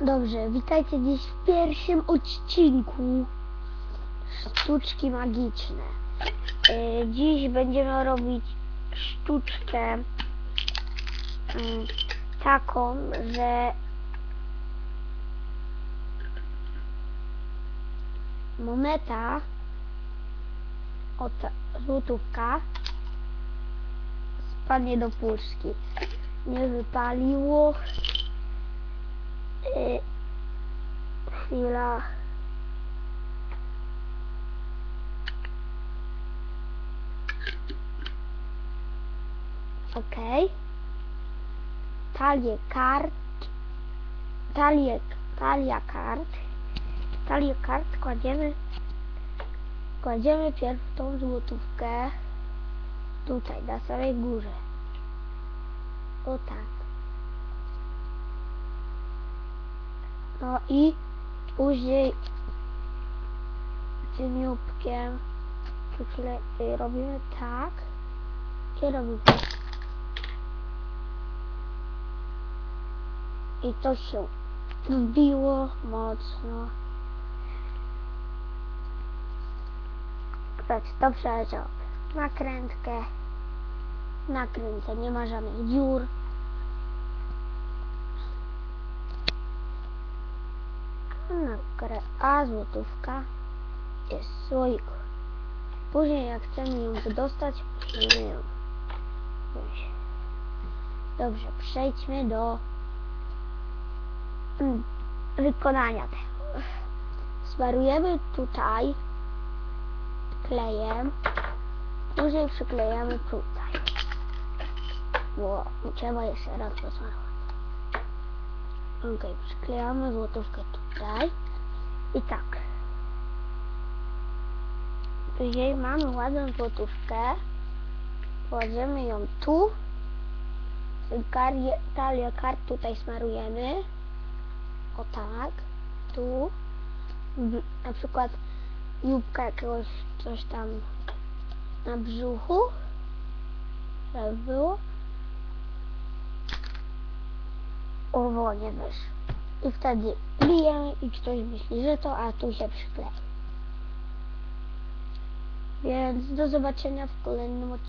Dobrze, witajcie dziś w pierwszym odcinku Sztuczki Magiczne. Yy, Dziś będziemy robić sztuczkę yy, taką, że moneta od złotówka spadnie do puszki. Nie wypaliło. Yy, chwila. Okej. Talię kart. Talię, talia kart. Talię kart kładziemy. Kładziemy pierw tą złotówkę tutaj, na samej górze. O tak. No i później cieniutkiem przykle- y, robimy tak. I robimy i to się wbiło mocno. Tak to przeleciało nakrętkę nakręcę nie ma żadnych dziur grę A złotówka jest w. Później jak chcemy ją wydostać, musimy ją. Dobrze, przejdźmy do mm, wykonania tego. Smarujemy tutaj klejem, później przyklejamy tutaj. Bo trzeba jeszcze raz posmarować. Ok, przyklejamy złotówkę tutaj. I tak. Później mamy ładną złotówkę, kładziemy ją tu, talię kart tutaj smarujemy, o tak, tu, na przykład jubka jakiegoś coś tam na brzuchu, żeby było, owonie wyszło. I wtedy bijemy i ktoś myśli, że to, a tu się przyklei. Więc do zobaczenia w kolejnym odcinku.